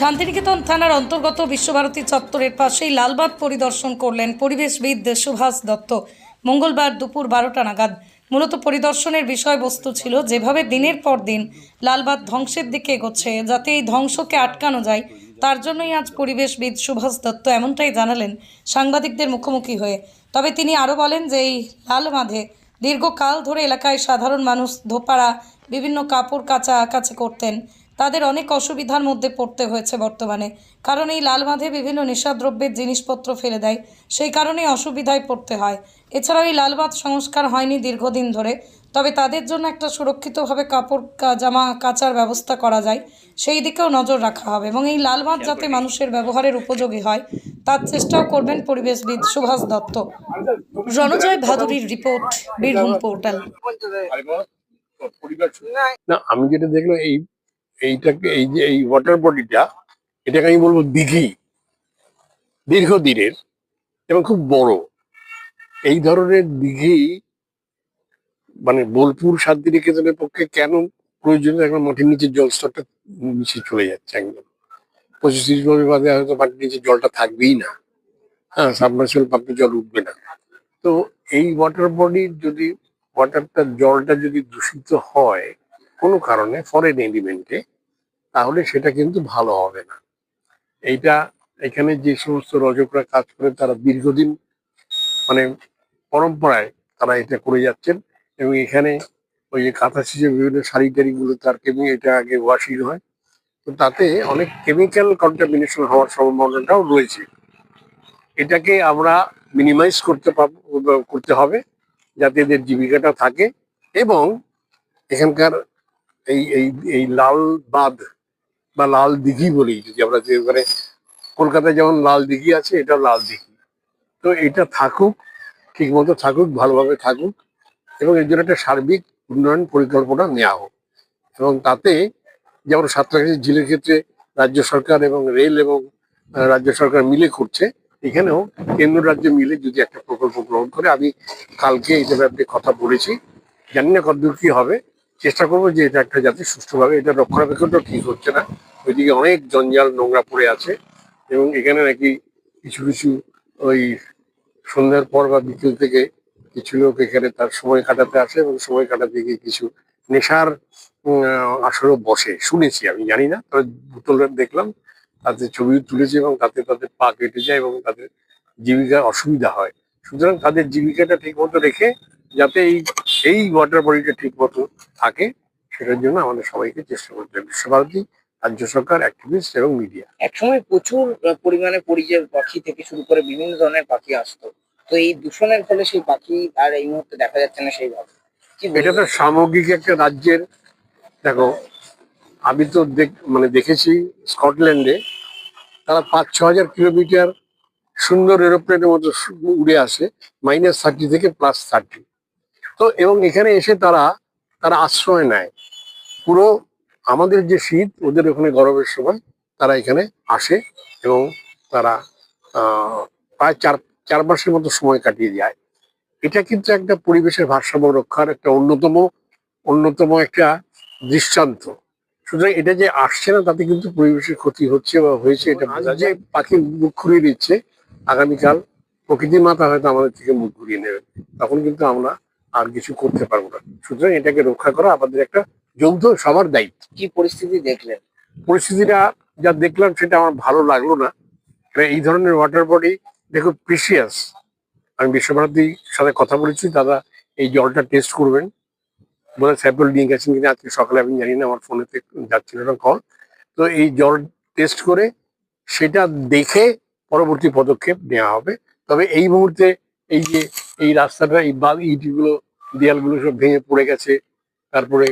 শান্তিনিকেতন থানার অন্তর্গত বিশ্বভারতী চত্বরের পাশেই লালবাগ পরিদর্শন করলেন পরিবেশবিদ সুভাষ দত্ত। মঙ্গলবার দুপুর বারোটা নাগাদ। মূলত পরিদর্শনের বিষয়বস্তু ছিল যেভাবে দিনের পর দিন লালবাগ ধ্বংসের দিকে এগোচ্ছে, যাতে এই ধ্বংসকে আটকানো যায়, তার জন্যই আজ পরিবেশবিদ সুভাষ দত্ত এমনটাই জানালেন সাংবাদিকদের মুখোমুখি হয়ে। তবে তিনি আরও বলেন যে এই লাল বাঁধে দীর্ঘকাল ধরে এলাকায় সাধারণ মানুষ ধোপারা বিভিন্ন কাপড় কাচা কাচি করতেন। তাদের অনেক অসুবিধার মধ্যে পড়তে হয়েছে বর্তমানে। কারণ এই লাল বাঁধে বিভিন্ন নেশাদ্রব্যের জিনিসপত্র ফেলে দেয়, সেই কারণেই অসুবিধায় পড়তে হয়। এছাড়াও এই লাল বাঁধ সংস্কার হয়নি দীর্ঘদিন ধরে। তবে তাদের জন্য একটা সুরক্ষিতভাবে কাপড় জামা কাচার ব্যবস্থা করা যায়, সেই দিকেও নজর রাখা হবে। এবং এই লাল বাঁধ যাতে মানুষের ব্যবহারের উপযোগী হয়, তার চেষ্টাও করবেন পরিবেশবিদ সুভাষ দত্ত। রণজয় ভাদুরীর রিপোর্ট, বীরভূম পোর্টাল। না, আমি যেটা দেখলাম, এই এইটাকে, এই যে এই ওয়াটার বডিটা এটাকে আমি বলব দিঘি। দীর্ঘদিনের এবং খুব বড়। এই ধরনের দিঘি মানে বোলপুর শান্তিনিকেতনের পক্ষে কেন প্রয়োজনীয়? এখন মাটির নিচে জলস্তরটা নিচে চলে যাচ্ছে একদম। পঁচিশ তিরিশ বছর বাদে হয়তো মাটির নিচে জলটা থাকবেই না। হ্যাঁ সাবমার্সিবল পাম্পে জল উঠবে না। তো এই ওয়াটার বডির যদি ওয়াটারটা জলটা যদি দূষিত হয়, কোনো কারণে ফরেন এলিমেন্টে তাহলে সেটা কিন্তু ভালো হবে না। এইটা এখানে যে সমস্ত রজকরা কাজ করে, তারা দীর্ঘদিন মানে পরম্পরায় তারা এটা করে যাচ্ছেন এবং এখানে ওই যে কাঁথা সিজে বিভিন্ন শাড়ি টাড়িগুলো তার কেমি এটা আগে ওয়াশিং হয়। তো তাতে অনেক কেমিক্যাল কন্টামিনেশন হওয়ার সম্ভাবনাটাও রয়েছে। এটাকে আমরা মিনিমাইজ করতে করতে হবে যাতে এদের জীবিকাটা থাকে এবং এখানকার এই এই এই লাল বাঁধ বা লাল দিঘি বলি যদি আমরা যে মানে কলকাতায় যেমন লাল দিঘি আছে এটা লাল দিঘি। তো এটা থাকুক ঠিক মতো থাকুক, ভালোভাবে থাকুক এবং এর জন্য একটা সার্বিক উন্নয়ন পরিকল্পনা নেওয়া হোক। এবং তাতে যেমন সাঁতরাগাছি ঝিলের ক্ষেত্রে রাজ্য সরকার এবং রেল এবং রাজ্য সরকার মিলে করছে, এখানেও কেন্দ্র রাজ্য মিলে যদি একটা প্রকল্প গ্রহণ করে, আমি কালকে এটা ব্যাপারে কথা বলেছি। জানি না কতদূর কি হবে চেষ্টা করব যে এটা একটা যাতে সুষ্ঠুভাবে এটা রক্ষণাবেক্ষণটা ঠিক হচ্ছে না। ওইদিকে অনেক জঞ্জাল নোংরা পড়ে আছে এবং এখানে নাকি কিছু কিছু ওই সন্ধ্যার পর বা বিকেল থেকে কিছু লোক এখানে তার সময় কাটাতে আসে এবং সময় কাটাতে গিয়ে কিছু নেশার আসরও বসে। শুনেছি, আমি জানি না, তবে বোতল দেখলাম, তাতে ছবি তুলেছে এবং তাতে তাদের পা কেটে যায় এবং তাদের জীবিকার অসুবিধা হয়। সুতরাং তাদের জীবিকাটা ঠিক মতো রেখে যাতে এই এই ওয়াটার বডিটা ঠিক মতো থাকে সেটার জন্য আমাদের সবাইকে চেষ্টা করতে হবে। বিশ্বভারতী রাজ্য সরকার অ্যাক্টিভিস্ট এবং মিডিয়া একসময় প্রচুর পরিমাণে পরিযায়ী পাখি থেকে শুরু করে বিভিন্ন ধরনের পাখি আসতো। তো এই দূষণের ফলে সেই পাখি আর এই মুহূর্তে দেখা যাচ্ছে না সেইভাবে। এটা তো সামগ্রিক একটা রাজ্যের দেখো আমি তো মানে দেখেছি স্কটল্যান্ডে তারা পাঁচ ছ হাজার কিলোমিটার সুন্দর এরোপ্লেনের মতো উড়ে আসে মাইনাস থার্টি থেকে প্লাস থার্টি তো এবং এখানে এসে তারা তারা আশ্রয় নেয়। পুরো আমাদের যে শীত, ওদের ওখানে গরমের সময় তারা এখানে আসে এবং তারা প্রায় চার চার মাসের মতো সময় কাটিয়ে যায়। এটা কিন্তু একটা পরিবেশের ভারসাম্য রক্ষার একটা অন্যতম অন্যতম একটা দৃষ্টান্ত। সুতরাং এটা যে আসছে না, তাতে কিন্তু পরিবেশের ক্ষতি হচ্ছে বা হয়েছে এটা যে পাখি মুখ ঘুরিয়ে দিচ্ছে। আগামীকাল প্রকৃতির মাথা হয়তো আমাদের থেকে মুখ ঘুরিয়ে নেবে। তখন কিন্তু আমরা আর কিছু করতে পারব না। সুতরাং এটাকে রক্ষা করা আমাদের একটা যৌথ সবার দায়িত্ব। কি পরিস্থিতি দেখলেন? পরিস্থিতিটা যা দেখলাম সেটা আমার ভালো লাগল না। কারণ এই ধরনের ওয়াটার বডি দেখো প্রিসিয়াস আমি বিশ্বভারতীর সাথে কথা বলেছি দাদা এই জলটা টেস্ট করবেন। বলে স্যাম্পল নিয়ে গেছেন কিনা আজকে সকালে আমি জানি না আমার ফোনেতে যাচ্ছিল না কল তো এই জল টেস্ট করে সেটা দেখে পরবর্তী পদক্ষেপ নেওয়া হবে। তবে এই মুহূর্তে এই যে এই রাস্তাটা, এই বা ইটগুলো, দেয়ালগুলো সব ভেঙে পড়ে গেছে। তারপরে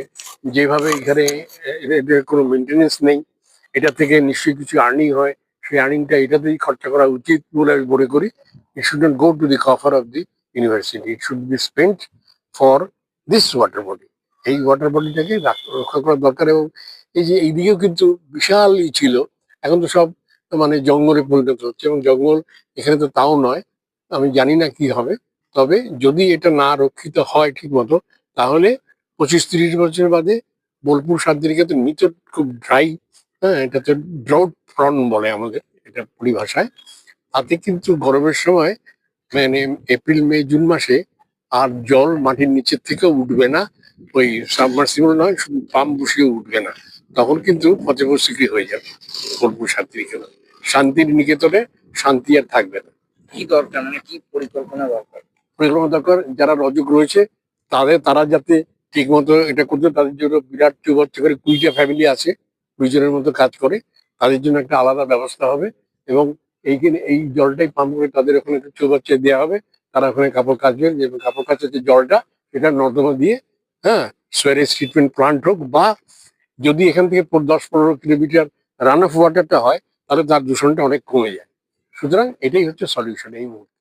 যেভাবে এখানে কোনো মেনটেনেন্স নেই, এটা থেকে নিশ্চয়ই কিছু আর্নিং হয়। সেই আর্নিংটা এটাতেই খরচা করা উচিত বলে আমি মনে করি। It should not go to the coffer of the university it should be spent for this water body এই ওয়াটার বডিটাকে রক্ষা করা দরকার এবং এই যে এইদিকেও কিন্তু বিশাল ই ছিল। এখন তো সব মানে জঙ্গলে পরিণত হচ্ছে এবং জঙ্গল এখানে তো তাও নয়। আমি জানি না কি হবে। তবে যদি এটা না রক্ষিত হয় ঠিক মতো তাহলে পঁচিশ তিরিশ বছর বাদে বোলপুর শান্তিনিকেতন নিচে খুব ড্রাই হ্যাঁ এটা হচ্ছে ড্রাউট প্রন বলে আমাদের এটা পরিভাষায়। তাতে কিন্তু গরমের সময় মানে এপ্রিল, মে, জুন মাসে আর জল মাটির নিচের থেকে উঠবে না, ওই সাবমার্সিবল নয়, শুধু পাম্প বসিয়ে উঠবে না। তখন কিন্তু পচে পচিকরি হয়ে যাবে বোলপুর শান্তি নিকেতন শান্তির নিকেতনে শান্তি আর থাকবে না। কি দরকার? মানে কি পরিকল্পনা দরকার? পরিকল্পনা দরকার, যারা রজক রয়েছে, তাদের, তারা যাতে ঠিক মতো এটা করতে তাদের জন্য বিরাট চৌবাচ্চা করে কুড়িটা ফ্যামিলি আছে কুড়িজনের মতো কাজ করে, তাদের জন্য একটা আলাদা ব্যবস্থা হবে এবং এইখানে এই জলটাই পাম্প করে তাদের ওখানে একটা চৌবাচ্চা দেওয়া হবে, তারা ওখানে কাপড় কাচবে, যে কাপড় কাচার যে জলটা এটা নর্দমা দিয়ে হ্যাঁ সোয়ারেজ ট্রিটমেন্ট প্লান্ট হোক বা যদি এখান থেকে দশ পনেরো কিলোমিটার রান অফ ওয়াটারটা হয়, তাহলে তার দূষণটা অনেক কমে যায়। সুতরাং এটাই হচ্ছে সলিউশন এই মুহূর্তে।